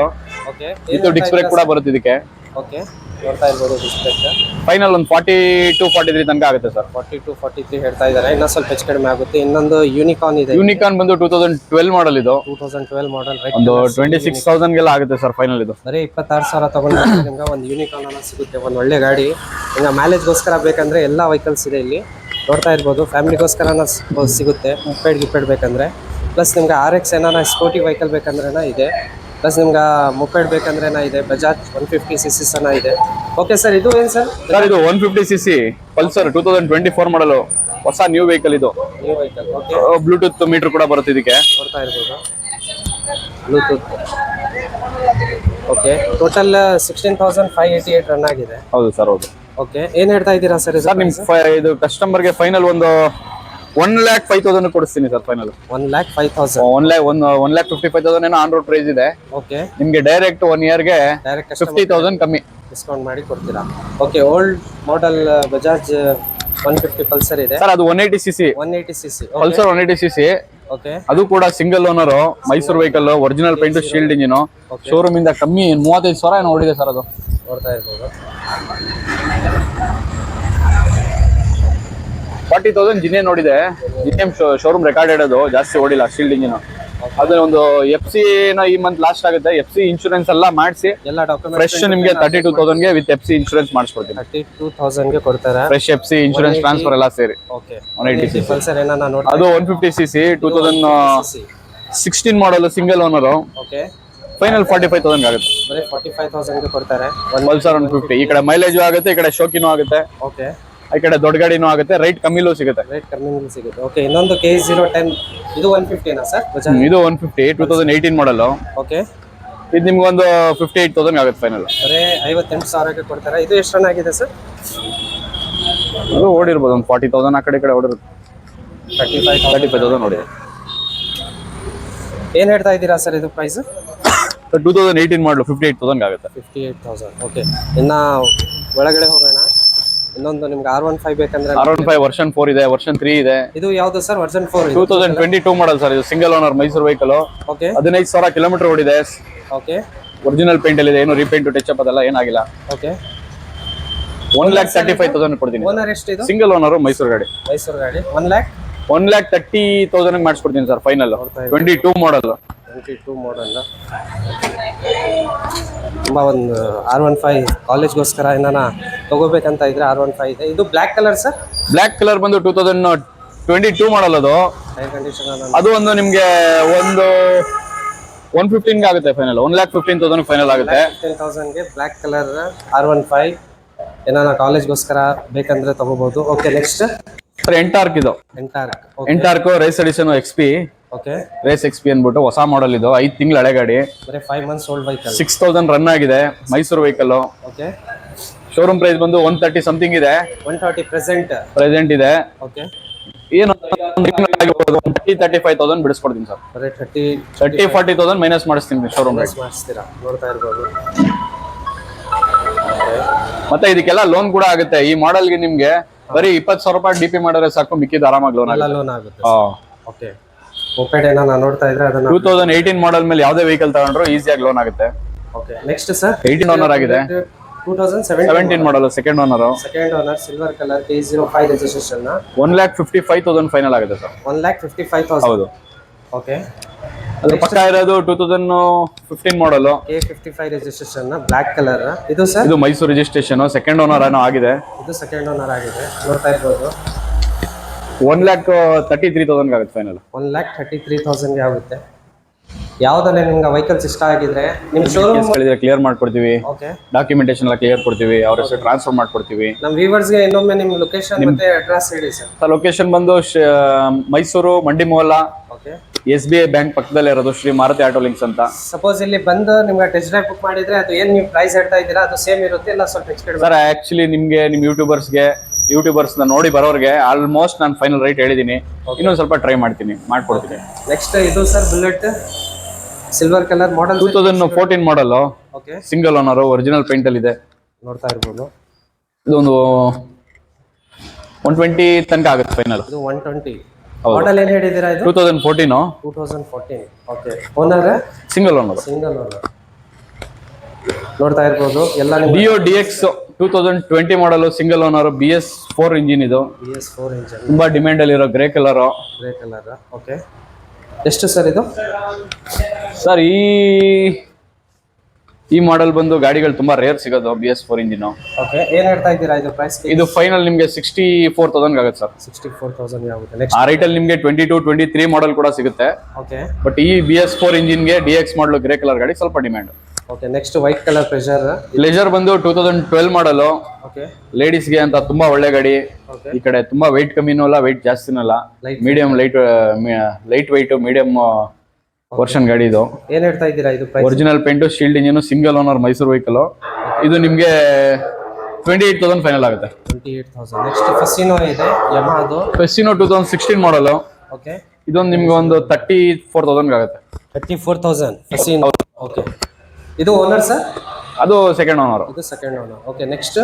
okay ಇದು disc brake ಕೂಡ ಬರುತ್ತೆ ಇದಕ್ಕೆ. Final ಒಂದು forty to forty three ತನಕ ಆಗುತ್ತೆ sir. Forty to forty three ಹೇಳ್ತಾ ಇದ್ದಾರೆ. ಇನ್ನೊಂದು ಸ್ವಲ್ಪ ಹೆಚ್ಚು ಕಡಿಮೆ ಆಗುತ್ತೆ. ಇನ್ನೊಂದು ಯೂನಿಕಾನ್ ಇದೆ. ಯೂನಿಕಾನ್ ಬಂದು ಟೂ ತೌಸಂಡ್ ಟ್ವೆಲ್ ಮಾಡಲ್ ಇದು. ಟೂ ತೌಸಂಡ್ ಟ್ವೆಲ್ ಮಾಡಲ್ ಒಂದು ಟ್ವೆಂಟಿ ಸಿಕ್ಸ್ ತೌಸಂಡ್ಗೆಲ್ಲ ಆಗುತ್ತೆ ಸರ್ ಫೈನಲ್ ಇದು. ಬರೀ ಇಪ್ಪತ್ತಾರು ಸಾವಿರ ತಗೊಂಡ್ರೆ ಒಂದು ಯೂನಿಕಾನ್ ಅನ್ನೋ ಸಿಗುತ್ತೆ. ಒಂದು ಒಳ್ಳೆ ಗಾಡಿ. ಹಿಂಗೆ ಮ್ಯಾಲೇಜ್ಗೋಸ್ಕರ ಬೇಕಂದ್ರೆ ಎಲ್ಲ ವೆಹಿಕಲ್ಸ್ ಇದೆ ಇಲ್ಲಿ. ನೋಡ್ತಾ ಇರ್ಬೋದು. ಫ್ಯಾಮಿಲಿಗೋಸ್ಕರ ಸಿಗುತ್ತೆ. ಮುಪ್ಪೇಡ್ ಗಿಪ್ಪೇಡ್ ಬೇಕಂದರೆ. ಪ್ಲಸ್ ನಿಮ್ಗೆ ಆರ್ ಎಕ್ಸ್ ಏನಾರ ಸ್ಕೂಟಿ ವೆಹಿಕಲ್ ಬೇಕಂದ್ರೆ ಇದೆ. ಪ್ಲಸ್ ನಿಮ್ಗೆ ಮುಪ್ಪೇಡ್ ಬೇಕಂದ್ರೆ ಇದೆ. Bajaj one fifty C C ಸನ ಇದೆ. ಓಕೆ ಸರ್ ಇದು ಏನು ಸರ್ ಸರ್ ಇದು one fifty C C Pulsar two thousand twenty four model ಹೊಸ ನ್ಯೂ ವೆಹಿಕಲ್ ಇದು. New vehicle okay Bluetooth meter ಕೂಡ ಬರುತ್ತೆ ಇದಕ್ಕೆ. ನೋಡ್ತಾ ಇರ್ಬೋದು. Bluetooth okay total sixteen thousand five eighty eight run ಆಗಿದೆ. ಹೌದು ಸರ್ ಹೌದು. ಓಕೆ ಏನು ಹೇಳ್ತಾ ಇದ್ದೀರಾ ಸರ್ ಸರ್ ನಿಮ್ ಇದು ಕಸ್ಟಮರ್ಗೆ ಫೈನಲ್ ಒಂದು ಒನ್ ಲ್ಯಾಕ್ ಫೈವ್ ತೌಸಂಡ್ ಕೊಡಿಸ್ತೀನಿ sir final one lakh five thousand one lakh one one lakh fifty five thousand ಏನೋ ಆನ್ ರೋಡ್ ಪ್ರೈಸ್ ಇದೆ. ಓಕೆ ನಿಮ್ಗೆ ಡೈರೆಕ್ಟ್ ಒನ್ ಇಯರ್ಗೆ ಡೈರೆಕ್ಟ್ ಫಿಫ್ಟಿ ತೌಸಂಡ್ ಕಮ್ಮಿ. ಡಿಸ್ಕೌಂಟ್ ಮಾಡಿ ಕೊಡ್ತೀರಾ? Okay old model Bajaj one fifty Pulsar ಇದೆ. Sir ಅದು one eighty C C one eighty C C Pulsar one eighty C C okay ಅದು ಕೂಡ single owner Mysuru vehicle original paint sealed engine showroom ಇಂದ ಕಮ್ಮಿ ಮೂವತ್ತೈದು ಸಾವಿರ ಏನೋ ಹೊಡಿದೆ sir ಅದು. ನೋಡ್ತಾ ಇರ್ಬೋದು. ಫಾರ್ಟಿ ತೌಸಂಡ್ ಜಿನೇ ನೋಡಿದೆ. ಜಿನೇಮ್ ಶೋರೂಮ್ ರೆಕಾರ್ಡ್ ಇಡೋದು. ಜಾಸ್ತಿ ಓಡಿಲ್ಲ ಶೀಲ್ಡ್ ಇಂಜಿನ್ ಅದ್ರ ಒಂದು ಎಫ್ ಸಿ ಈ ಮಂತ್ ಲಾಸ್ಟ್ ಆಗುತ್ತೆ. ಎಫ್ ಸಿ ಇನ್ಶೂರೆನ್ಸ್ ಎಲ್ಲ ಮಾಡಿಸಿ. ಎಲ್ಲ ಡಾಕ್ಯುಮೆಂಟ್ ಫ್ರೆಶ್ ನಿಮಗೆ ತರ್ಟಿ ಟೂ ತೌಸಂಡ್ಗೆ ವಿತ್ ಎಫ್ ಸಿ ಇನ್ಶೂರೆನ್ಸ್ ಮಾಡಿಸ್ಕೊಡ್ತೀನಿ. ತರ್ಟಿ ಟೂ ತೌಸಂಡ್ಗೆ ಕೊಡ್ತಾರೆ. Fresh F C insurance transfer ಎಲ್ಲ ಸೇರಿ. Okay one eighty C Pulsar ನೋಡ್ತಾ ಅದು one fifty C C two thousand sixteen model single owner okay final forty five thousand ಆಗುತ್ತೆ. ಬರೀ forty five ತೌಸಂಡ್ಗೆ ಕೊಡ್ತಾರೆ. ಒನ್ ಪಲ್ಸರ್ ಒನ್ ಫಿಫ್ಟಿ ಈ ಕಡೆ mileage ಆಗುತ್ತೆ ಈ ಕಡೆ ಶೋಕಿನೂ ಆಗುತ್ತೆ. ಓಕೆ ಈ ಕಡೆ ದೊಡ್ಡ ಗಾಡಿನೂ ಆಗುತ್ತೆ ರೈಟ್ ಕಮ್ಮಿಲೂ ಸಿಗುತ್ತೆ. ರೇಟ್ ಕಮ್ಮಿ ಸಿಗುತ್ತೆ. ಓಕೆ ಇನ್ನೊಂದು ಕೆ ಜೀರೋ ಟೆನ್ ಇದು ಒನ್ ಫಿಫ್ಟಿನಾ ಸರ್ ಬಜಾಜ್ ಇದು one fifty two thousand eighteen model okay ಇದು ನಿಮ್ಗೆ ಒಂದು ಫಿಫ್ಟಿ ಏಯ್ಟ್ ತೌಸಂಡ್ ಆಗುತ್ತೆ ಫೈನಲ್ ಬರೀ ಐವತ್ತೆಂಟು ಸಾವಿರಕ್ಕೆ ಕೊಡ್ತಾರೆ. ಇದು ಎಷ್ಟು ರನ್ ಆಗಿದೆ ಸರ್ ಅದು ಓಡಿರ್ಬೋದು ಒಂದು ಫಾರ್ಟಿ ತೌಸಂಡ್ ಆ ಕಡೆ ಈ ಕಡೆ ಓಡಿರುತ್ತೆ. Thirty five thirty five thousand ನೋಡಿ. ಏನು ಹೇಳ್ತಾ ಇದ್ದೀರಾ ಸರ್ ಇದು price two thousand eighteen model fifty eight thousand ಆಗುತ್ತೆ. ಫಿಫ್ಟಿ ಏಯ್ಟ್ ತೌಸಂಡ್ ಓಕೆ ಇನ್ನು ಒಳಗಡೆ ಹೋಗೋಣ. ಇನ್ನೊಂದು ನಿಮ್ಗೆ ಆರ್ ಒನ್ ಫೈವ್ ಬೇಕಂದ್ರೆ R one five version four ಇದೆ ವರ್ಷನ್ ತ್ರೀ ಇದೆ. ಇದು ಯಾವ್ದು sir version four two thousand twenty two model sir ಇದು single owner Mysuru vehicle okay ಹದಿನೈದು ಸಾವಿರ ಕಿಲೋಮೀಟರ್ ಓಡಿದೆ. ಓಕೆ ಒರಿಜಿನಲ್ ಪೇಂಟ್ ಅಲ್ಲಿ ಇದೆ ಏನು ರೀಪೇಂಟ್ ಟಚ್ ಅಪ್ ಅದೆಲ್ಲ ಏನಾಗಿಲ್ಲ. Okay one lakh thirty five thousand ಕೊಡ್ತೀನಿ. ಓನರ್ ಎಷ್ಟು ಸಿಂಗಲ್ ಓನರ್ ಮೈಸೂರು ಗಾಡಿ. ಮೈಸೂರು ಗಾಡಿ. One lakh one lakh thirty thousand ಮಾಡಿಸ್ಕೊಡ್ತೀನಿ sir final. Twenty two model twenty two model ತುಂಬ ಒಂದು ಆರ್ ಒನ್ ಫೈವ್ ಕಾಲೇಜ್ಗೋಸ್ಕರ ಏನಾನ ತಗೋಬೇಕಂತ ಇದ್ರೆ ಆರ್ ಒನ್ ಫೈವ್ ಇದೆ. ಇದು black colour sir black colour ಬಂದು two thousand twenty two model ಅದು ಅದು ಒಂದು ನಿಮಗೆ ಒಂದು ಒನ್ ಫಿಫ್ಟೀನ್ಗೆ ಆಗುತ್ತೆ final one lakh fifteen thousand final ಆಗುತ್ತೆ. Ten ತೌಸಂಡ್ಗೆ black colour R one five ಏನಾನ ಕಾಲೇಜ್ಗೋಸ್ಕರ ಬೇಕಂದ್ರೆ ತಗೋಬಹುದು ಓಕೆ ನೆಕ್ಸ್ಟ್ ಸರ್ ಎಂಟಾರ್ಕ್ ಇದು. ಎಂಟಾರ್ Ntorq race edition X P okay race XP ಅನ್ಬಿಟ್ಟು ಹೊಸ ಮಾಡೆಲ್ ಇದು ಐದು ತಿಂಗಳ ಹಳೆ ಗಾಡಿ ಬರೀ five months old vehicle six thousand run ಆಗಿದೆ Mysuru vehicle okay showroom price ಬಂದು ಒನ್ ತರ್ಟಿ ಸಮಥಿಂಗ್ ಇದೆ. ಒನ್ ಥರ್ಟಿ ಪ್ರೆಸೆಂಟ್ ಪ್ರೆಸೆಂಟ್ ಇದೆ. ಓಕೆ ಏನು ತರ್ಟಿ ತರ್ಟಿ ಫೈವ್ ತೌಸಂಡ್ ಬಿಡಿಸ್ಕೊಡ್ತೀನಿ ಸರ್. ಬರೀ thirty thirty forty thousand minus ಮಾಡಿಸ್ತೀನಿ ಶೋರೂಮ್ ಪ್ರೈಸ್ ಮಾಡಿಸ್ತೀರಾ? ನೋಡ್ತಾ ಇರ್ಬೋದು. ಮತ್ತೆ ಇದಕ್ಕೆಲ್ಲ ಲೋನ್ ಕೂಡ ಆಗುತ್ತೆ. ಈ ಮಾಡೆಲ್ಗೆ ನಿಮ್ಗೆ ಬರೀ ಇಪ್ಪತ್ತು ಸಾವಿರ ರೂಪಾಯಿ ಡಿ ಪಿ ಮಾಡಿದ್ರೆ ಸಾಕು ಮಿಕ್ಕಿದ ಆರಾಮಾಗಿ ಲೋನ್ ಎಲ್ಲ ಆಗುತ್ತೆ. ಲೋನ್ ಆಗುತ್ತೆ ಓಕೆ ಮೊಪೆಡ್ ನಾನು ನೋಡ್ತಾ ಇದ್ರೆ ಅದನ್ನ ಟೂ ತೌಸಂಡ್ ಏಯ್ಟೀನ್ ಮಾಡಲ್ ಮೇಲೆ ಯಾವುದೇ ವೆಹಿಕಲ್ ತಗೊಂಡ್ರು ಈಸಿಯಾಗಿ ಲೋನ್ ಆಗುತ್ತೆ. Okay next sir eighteen owner ಆಗಿದೆ. Two thousand seventeen model second owner second owner silver colour K zero five registration one lakh fifty five thousand final ಆಗುತ್ತೆ sir. One lakh fifty five thousand ಹೌದು. Okay ಅದ್ರ ಪಕ್ಕ ಇರೋದು two thousand fifteen model K fifty five registration black colour ಇದು sir ಇದು Mysuru registration second owner ಏನೋ ಆಗಿದೆ. ಇದು ಸೆಕೆಂಡ್ ಓನರ್ ಆಗಿದೆ. ನೋಡ್ತಾ ಇರ್ಬೋದು. One lakh thirty three thousand ಆಗುತ್ತೆ final one lakh thirty three ತೌಸಂಡ್ಗೆ ಆಗುತ್ತೆ. ಯಾವುದಲ್ಲೇ ನಿಮ್ಗೆ ವೆಹಿಕಲ್ಸ್ ಇಷ್ಟ ಆಗಿದ್ರೆ ನಿಮ್ಮ ಶೋರೂಮ್ ಕೇಳಿದ್ರೆ ಕ್ಲಿಯರ್ ಮಾಡ್ಕೊಡ್ತೀವಿ. ಓಕೆ ಡಾಕ್ಯುಮೆಂಟೇಶನ್ ಎಲ್ಲ ಕ್ಲಿಯರ್ ಕೊಡ್ತೀವಿ. ಅವ್ರ ಹೆಸರು ಟ್ರಾನ್ಸ್ಫರ್ ಮಾಡ್ಕೊಡ್ತೀವಿ. ನಮ್ಮ ಗೆ ಇನ್ನೊಮ್ಮೆ ನಿಮ್ಮ ಲೊಕೇಶನ್ ಮತ್ತೆ ಅಡ್ರೆಸ್ ಹೇಳಿ ಸರ್ ಸರ್ ಲೊಕೇಶನ್ ಬಂದು Mysuru Mandi Mohalla S B I bank ಪಕ್ಕದಲ್ಲೇ ಇರೋದು ಶ್ರೀ ಮಾರುತಿ ಆಟೋ ಲಿಂಕ್ಸ್ ಅಂತ. ಸಪೋಸ್ ಇಲ್ಲಿ ಬಂದು ನಿಮ್ಗೆ ಟೆಸ್ಟ್ ಡ್ರೈವ್ ಬುಕ್ ಮಾಡಿದ್ರೆ ಅದು ಏನು ನೀವು ಪ್ರೈಸ್ ಹೇಳ್ತಾ ಇದ್ದೀರಾ ಅದು ಸೇಮ್ ಇರುತ್ತೆ ಇಲ್ಲ ಸ್ವಲ್ಪ ಎಕ್ಸ್ಪೆಕ್ಟ್ ಸರ್ ಆಕ್ಚುಲಿ ನಿಮಗೆ ನಿಮ್ ಯೂಟ್ಯೂಬರ್ಸ್ಗೆ ಯೂಟ್ಯೂಬರ್ಸ್ನ ನೋಡಿ ಬರೋರಿಗೆ ಆಲ್ಮೋಸ್ಟ್ ನಾನು ಫೈನಲ್ ರೇಟ್ ಹೇಳಿದೀನಿ ಇನ್ನೊಂದು ಸ್ವಲ್ಪ ಟ್ರೈ ಮಾಡ್ತೀನಿ ಮಾಡ್ಕೊಡ್ತೀನಿ. ನೆಕ್ಸ್ಟ್ ಇದು sir bullet silver colour model two thousand fourteen model okay single owner original paint ಅಲ್ಲಿ ಇದೆ. ನೋಡ್ತಾ ಇರ್ಬೋದು. ಇದೊಂದು ಒನ್ ಟ್ವೆಂಟಿ ತನಕ ಆಗುತ್ತೆ ಫೈನಲ್ ಇದು ಒನ್ ಟ್ವೆಂಟಿ. ಮಾಡಲ್ ಏನು ಹೇಳಿದ್ದೀರಾ ಇದು? Two thousand fourteen two thousand fourteen okay owner single owner single owner ನೋಡ್ತಾ ಇರ್ಬೋದು. ಎಲ್ಲ Dio D X two thousand twenty model single owner B S four engine ಇದು. ಬಿ ಎಸ್ ಫೋರ್ ಇಂಜನ್ ತುಂಬಾ demand ಅಲ್ಲಿರೋ grey colour grey colour okay ಎಷ್ಟು sir ಇದು? Sir ಈ ಈ ಮಾಡೆಲ್ ಬಂದು ಗಾಡಿಗಳು ತುಂಬಾ ರೇರ್ ಸಿಗೋದು B S four engine okay ಏನು ಹೇಳ್ತಾ ಇದ್ದೀರಾ ಇದು ಪ್ರೈಸ್ ಇದು ಫೈನಲ್ ನಿಮಗೆ ಸಿಕ್ಸ್ಟಿ ಫೋರ್ ತೌಸಂಡ್ ಆಗುತ್ತೆ ಸರ್. ಸಿಕ್ಸ್ಟಿ ಫೋರ್ ತೌಸಂಡ್ ಆಗುತ್ತೆ. ನೆಕ್ಸ್ಟ್ ಆ ರೈಟಲ್ಲಿ ನಿಮಗೆ twenty two twenty three model ಕೂಡ ಸಿಗುತ್ತೆ. ಓಕೆ ಬಟ್ ಈ B S four ಇಂಜಿನ್ಗೆ D X model grey colour ಗಾಡಿ ಸ್ವಲ್ಪ demand okay next white colour pleasure leisure ಬಂದು two thousand twelve model okay ಲೇಡೀಸ್ಗೆ ಅಂತ ತುಂಬಾ ಒಳ್ಳೆ ಗಾಡಿ. ಈ ಕಡೆ ತುಂಬಾ weight ಕಮ್ಮಿನೂ ಅಲ್ಲ weight ಜಾಸ್ತಿನೂ ಅಲ್ಲ. Light medium light light weight medium version ಗಾಡಿ ಇದು. ಏನ್ ಹೇಳ್ತಾ ಇದ್ದೀರಾ ಇದು price original paint shield engine single owner Mysuru vehicle ಇದು ನಿಮಗೆ ಟ್ವೆಂಟಿ ಏಟ್ ತೌಸಂಡ್ ಫೈನಲ್ ಆಗುತ್ತೆ. Twenty eight thousand next Fascino ಇದೆ ಯಮಹಾದು Fascino two thousand sixteen model okay ಇದೊಂದು ನಿಮ್ಗೆ ಒಂದು ತರ್ಟಿ ಫೋರ್ ತೌಸಂಡ್ ಆಗುತ್ತೆ. ತರ್ಟಿ ಫೋರ್ ತೌಸಂಡ್ ಓಕೆ ಇದು owner sir ಅದು ಸೆಕೆಂಡ್ ಓನರ್ ಇದು second owner okay next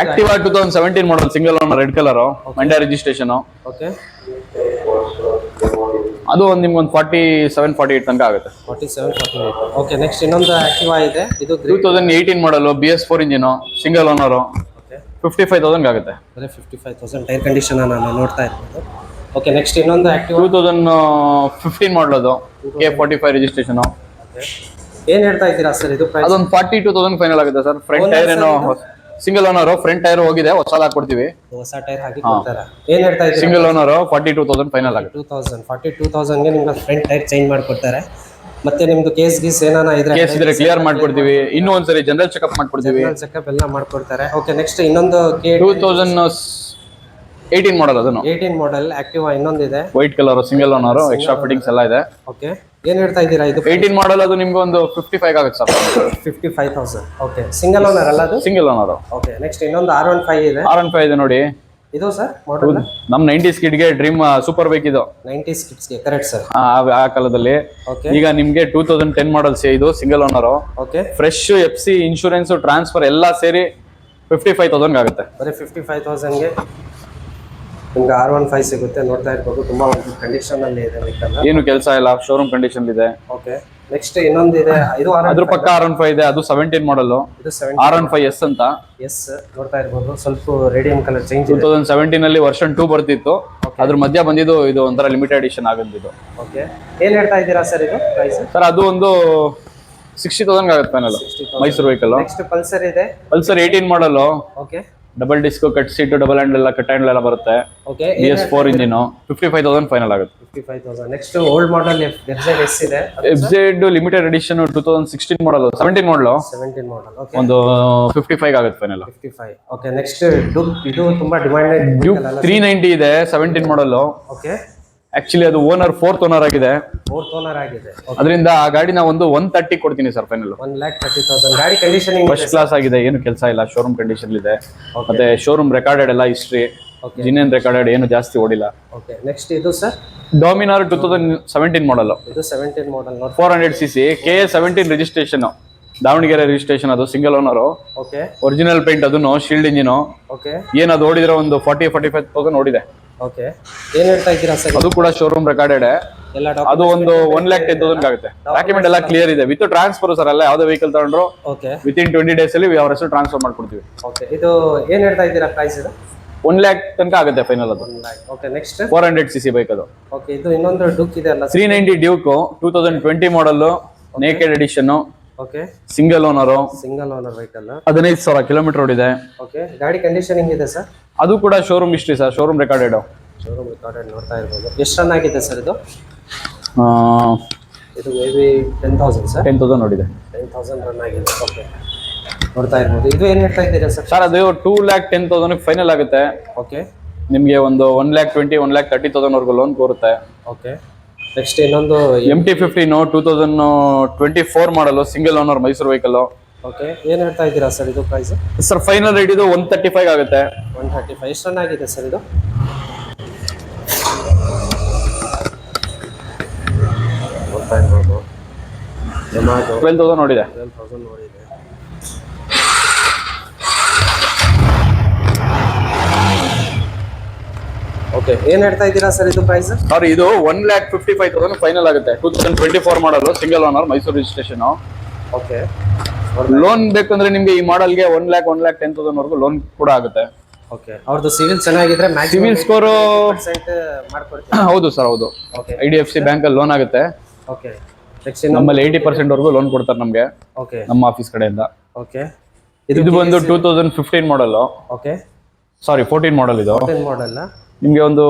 Activa two thousand seventeen model single owner red colour Mandya registration okay ಅದು ಒಂದು ನಿಮ್ಗೆ ಒಂದು ಫಾರ್ಟಿ ಸೆವೆನ್ ಫಾರ್ಟಿ ಏಟ್ ತನಕ ಆಗುತ್ತೆ. Forty seven forty eight okay next ಇನ್ನೊಂದು ಆಕ್ಟಿವಾ ಇದೆ. ಇದು two thousand eighteen model B S four engine single owner fifty five thousand ಆಗುತ್ತೆ. ಅದೇ fifty five thousand tyre condition ನಾನು ನೋಡ್ತಾ ಇರ್ಬೋದು. ಓಕೆ ನೆಕ್ಸ್ಟ್ ಇನ್ನೊಂದು Activa two thousand fifteen ಮಾಡಲದು K forty five registration okay ಏನು ಹೇಳ್ತಾ ಇದ್ದೀರಾ ಸರ್ ಇದು ಪ್ರೈಸ್ ಅದೊಂದು ಫಾರ್ಟಿ ಟೂ ತೌಸಂಡ್ ಫೈನಲ್ ಆಗುತ್ತೆ ಸರ್ ಫ್ರಂಟ್ Owner ಟೈರ್ ಏನೋ sir single owner front tyre ಹೋಗಿದೆ ಹೊಸದ ಕೊಡ್ತೀವಿ. ಹೊಸ ಟೈರ್ ಹಾಕಿ ಕೊಡ್ತಾರಾ? ಏನ್ ಹೇಳ್ತಾ ಇದ್ದೀರಾ? Single owner forty two thousand final ಆಗುತ್ತೆ. ಟೂ ತೌಸಂಡ್ ಫಾರ್ಟಿ ಟೂ ತೌಸಂಡ್ಗೆ ನಿಮ್ಗೆ ಫ್ರಂಟ್ ಟೈರ್ ಚೇಂಜ್ ಮಾಡ್ಕೊಡ್ತಾರೆ. ಮತ್ತೆ ನಿಮ್ದು ಕೇಸ್ ಗೀಸ್ ಏನಾನ ಇದ್ರೆ ಕೇಸ್ ಇದ್ರೆ ಕ್ಲಿಯರ್ ಮಾಡ್ಕೊಡ್ತೀವಿ. ಇನ್ನೂ ಒಂದ್ಸರಿ ಜನರಲ್ ಚೆಕಪ್ ಮಾಡ್ಕೊಡ್ತೀವಿ. ಚೆಕಪ್ ಎಲ್ಲ ಮಾಡ್ಕೊಡ್ತಾರೆ. ಓಕೆ ನೆಕ್ಸ್ಟ್ ಇನ್ನೊಂದು K two thousand eighteen model ಅದನ್ನು. ಏಯ್ಟೀನ್ ಮಾಡೆಲ್ ಆಕ್ಟಿವಾ ಇನ್ನೊಂದಿದೆ. White colour single owner extra fittings ಎಲ್ಲ ಇದೆ. ಓಕೆ ಏನು ಹೇಳ್ತಾ ಇದ್ದೀರಾ ಇದು? ಏಯ್ಟೀನ್ ಮಾಡಲ್ ಅದು ನಿಮ್ಗೆ ಒಂದು ಫಿಫ್ಟಿ ಫೈವ್ ಆಗುತ್ತೆ sir. Fifty five thousand okay single owner ಅಲ್ಲ ಅದು? ಸಿಂಗಲ್ ಓನರ್ ಓಕೆ ನೆಕ್ಸ್ಟ್ ಇನ್ನೊಂದು ಆರ್ ಒನ್ ಫೈವ್ ಇದೆ. ಆರ್ ಒನ್ ಫೈವ್ ಇದೆ ನೋಡಿ. ಇದು ಸರ್ ಮಾಡೆಲ್ ನಮ್ ನೈಂಟೀಸ್ ಕಿಡ್ಗೆ ಡ್ರೀಮ್ ಸೂಪರ್ ಬೈಕ್ ಇದು. ನೈಂಟೀಸ್ ಕಿಡ್ಸ್ಗೆ ಕರೆಕ್ಟ್ ಸರ್ ಆ ಆ ಕಾಲದಲ್ಲಿ. ಓಕೆ ಈಗ ನಿಮ್ಗೆ ಟೂ ತೌಸಂಡ್ ಟೆನ್ ಮಾಡಲ್ಸ್ ಇದು single owner okay fresh F C insurance transfer ಎಲ್ಲ ಸೇರಿ ಫಿಫ್ಟಿ ಫೈವ್ ತೌಸಂಡ್ ಆಗುತ್ತೆ. ಬರೀ ಫಿಫ್ಟಿ ಫೈವ್ ತೌಸಂಡ್ಗೆ ನಿಮ್ಗೆ ಆರ್ ಒನ್ ಫೈವ್ ಸಿಗುತ್ತೆ ನೋಡ್ತಾ ಇರ್ಬೋದು. ತುಂಬಾ ಒಂದು ಕಂಡೀಷನಲ್ಲಿ ಇದೆ ವೆಹಿಕಲ್ ಏನು ಕೆಲಸ ಇಲ್ಲ ಶೋರೂಮ್ ಕಂಡೀಷನ್ ಇದೆ. ಓಕೆ ನೆಕ್ಸ್ಟ್ ಇನ್ನೊಂದು ಇದೆ ಇದು ಅದ್ರ ಪಕ್ಕ ಆರ್ ಒನ್ ಫೈವ್ ಇದೆ ಅದು ಸೆವೆಂಟೀನ್ ಮಾಡಲ್ ಇದು ಆರ್ ಒನ್ ಫೈವ್ ಎಸ್ ಅಂತ. ಎಸ್ ನೋಡ್ತಾ ಇರ್ಬೋದು. ಸ್ವಲ್ಪ radium colour change two thousand seventeen ಅಲ್ಲಿ ವರ್ಷನ್ ಟೂ ಬರ್ತಿತ್ತು. ಅದ್ರ ಮಧ್ಯ ಬಂದಿದ್ದು ಇದು ಒಂಥರ ಲಿಮಿಟೆಡ್ ಎಡಿಷನ್ ಆಗಿದ್ದು ಓಕೆ ಏನ್ ಹೇಳ್ತಾ ಇದ್ದೀರಾ ಸರ್ ಇದು ಪ್ರೈಸ್ ಸರ್ ಅದು ಒಂದು ಸಿಕ್ಸ್ಟಿ ತೌಸಂಡ್ ಆಗುತ್ತೆ ಮೈಸೂರು ವೆಹಿಕಲ್ ನೆಕ್ಸ್ಟ್ ಪಲ್ಸರ್ ಇದೆ. Pulsar eighteen model okay double disc cut seat double hand ಎಲ್ಲ ಕಟ್ ಹ್ಯಾಂಡ್ ಎಲ್ಲ ಬರುತ್ತೆ. Okay B S four engine fifty five thousand final ಆಗುತ್ತೆ. Fifty five thousand next old model F Z S ಇದೆ. F Z limited edition two thousand sixteen model seventeen model seventeen model okay ಒಂದು fifty five ಆಗುತ್ತೆ final fifty five okay next Duke ಇದು ತುಂಬಾ demanded Duke three ninety ಇದೆ seventeen model okay actually ಅದು owner fourth owner ಆಗಿದೆ. Fourth owner ಆಗಿದೆ. ಅದರಿಂದ ಆ ಗಾಡಿನ ಒಂದು ಒನ್ ತರ್ಟಿ ಕೊಡ್ತೀನಿ sir final one lakh thirty thousand ಗಾಡಿ ಕಂಡೀಷನಿಂಗ್ ಫಸ್ಟ್ ಕ್ಲಾಸ್ ಆಗಿದೆ ಏನು ಕೆಲಸ ಇಲ್ಲ ಶೋರೂಮ್ ಕಂಡೀಷನ್ ಇದೆ. ಮತ್ತೆ ಶೋರೂಮ್ ರೆಕಾರ್ಡೆಡ್ ಎಲ್ಲ ಹಿಸ್ಟ್ರಿ. ಜಿನೇನ್ ರೆಕಾರ್ಡೆಡ್ ಏನು ಜಾಸ್ತಿ ಓಡಿಲ್ಲ. ಓಕೆ ನೆಕ್ಸ್ಟ್ ಇದು sir Dominar two thousand seventeen model ಇದು seventeen model four hundred C C K A seventeen registration Davanagere registration ಅದು single owner okay original paint ಅದನ್ನು ಶೀಲ್ಡ್ ಇಂಜಿನ್ ಓಕೆ ಏನು ಅದು ಓಡಿದ್ರೆ ಒಂದು ಫಾರ್ಟಿ ಫಾರ್ಟಿ ಫೈವ್ ತೌಸಂಡ್ ಓಡಿದೆ. Okay ಏನು ಹೇಳ್ತಾ ಇದ್ದೀರಾ ಸರ್? ಅದು ಕೂಡ ಶೋರೂಮ್ ರೆಕಾರ್ಡೆಡ್ ಎಲ್ಲ ಅದು ಒಂದು ಒನ್ ಲ್ಯಾಕ್ ಟೆನ್ ತೌಸಂಡ್ ಆಗುತ್ತೆ. ಡಾಕ್ಯುಮೆಂಟ್ ಎಲ್ಲ ಕ್ಲಿಯರ್ ಇದೆ. ವಿತ್ ಟ್ರಾನ್ಸ್ಫರ್ ಸರ್ ಅಲ್ಲ ಯಾವುದೇ ವೆಹಿಕಲ್ ತಗೊಂಡ್ರು okay within twenty days ಅಲ್ಲಿ ಅವ್ರ ಹೆಸರು ಟ್ರಾನ್ಸ್ಫರ್ ಮಾಡ್ಕೊಡ್ತೀವಿ. ಓಕೆ ಇದು ಏನು ಹೇಳ್ತಾ ಇದ್ದೀರಾ ಪ್ರೈಸ್ ಇದು? ಒನ್ ಲ್ಯಾಕ್ ತನಕ ಆಗುತ್ತೆ ಫೈನಲ್ ಅದು. Okay next four hundred C C bike ಅದು. ಓಕೆ ಇದು ಇನ್ನೊಂದು ಡುಕ್ ಇದೆ ಅಲ್ಲ three ninety Duke two thousand twenty model naked edition okay single owner single owner vehicle ಹದಿನೈದು ಸಾವಿರ ಕಿಲೋಮೀಟರ್ ಓಡಿದೆ ಓಕೆ ಗಾಡಿ ಕಂಡೀಷನಿಂಗ್ ಇದೆ ಸರ್ ಅದು ಕೂಡ showroom history sir showroom recorded showroom recorded ನೋಡ್ತಾ ಇರ್ಬೋದು. ಎಷ್ಟು ರನ್ ಆಗಿದೆ ಸರ್ ಇದು? ಇದು maybe ten thousand sir ten thousand ನೋಡಿದೆ. ಟೆನ್ ತೌಸಂಡ್ ರನ್ ಆಗಿದೆ. ಓಕೆ ನೋಡ್ತಾ ಇರ್ಬೋದು. ಇದು ಏನು ಹೇಳ್ತಾ ಇದ್ದೀರಾ ಸರ್ ಸರ್ ಅದು two lakh ten thousand final ಆಗುತ್ತೆ. ಓಕೆ ನಿಮಗೆ ಒಂದು one lakh twenty one lakh thirty ತೌಸಂಡ್ವರೆಗೂ loan ಕೋರುತ್ತೆ ಓಕೆ ನೆಕ್ಸ್ಟ್ ಇನ್ನೊಂದು M T fifteen two thousand twenty four model single owner Mysuru vehicle okay ಏನು ಹೇಳ್ತಾ ಇದ್ದೀರಾ ಸರ್ ಇದು ಪ್ರೈಸ್ ಸರ್ ಫೈನಲ್ ರೇಟ್ ಇದು ಒನ್ ತರ್ಟಿ ಫೈವ್ ಆಗುತ್ತೆ. ಒನ್ ತರ್ಟಿ ಫೈವ್ ಎಷ್ಟು run ಆಗಿದೆ ಸರ್ ಇದು? ಟ್ವೆಲ್ ತೌಸಂಡ್ ನೋಡಿದೆ. ಟ್ವೆಲ್ ತೌಸಂಡ್ ನೋಡಿದೆ. ಓಕೆ ಏನ್ ಹೇಳ್ತಾ ಇದ್ದೀರಾ ಸರ್ ಇದು ಪ್ರೈಸ್ ಸರ್ ಇದು one lakh fifty five thousand final ಆಗುತ್ತೆ. Two thousand twenty four model single owner Mysuru registration okay loan ಬೇಕಂದ್ರೆ ನಿಮ್ಗೆ ಈ ಮಾಡಲ್ಗೆ one lakh one lakh ten thousand ವರೆಗೂ ಲೋನ್ ಕೂಡ ಆಗುತ್ತೆ. ಓಕೆ ಅವ್ರದ್ದು ಸಿವಿಲ್ ಚೆನ್ನಾಗಿದ್ರೆ ಸಿವಿಲ್ ಸ್ಕೋರ್ ಹೌದು ಸರ್ ಹೌದು. Okay I D F C bank ಅಲ್ಲಿ ಲೋನ್ ಆಗುತ್ತೆ. ಓಕೆ ನಮ್ಮಲ್ಲಿ ಏಯ್ಟಿ ಪರ್ಸೆಂಟ್ ವರೆಗೂ ಲೋನ್ ಕೊಡ್ತಾರೆ ನಮಗೆ. ಓಕೆ ನಮ್ಮ ಆಫೀಸ್ ಕಡೆಯಿಂದ. ಓಕೆ ಇದು ಬಂದು two thousand fifteen model okay sorry fourteen model ಇದು. ಮಾಡಲ್ ನಿಮ್ಗೆ ಒಂದು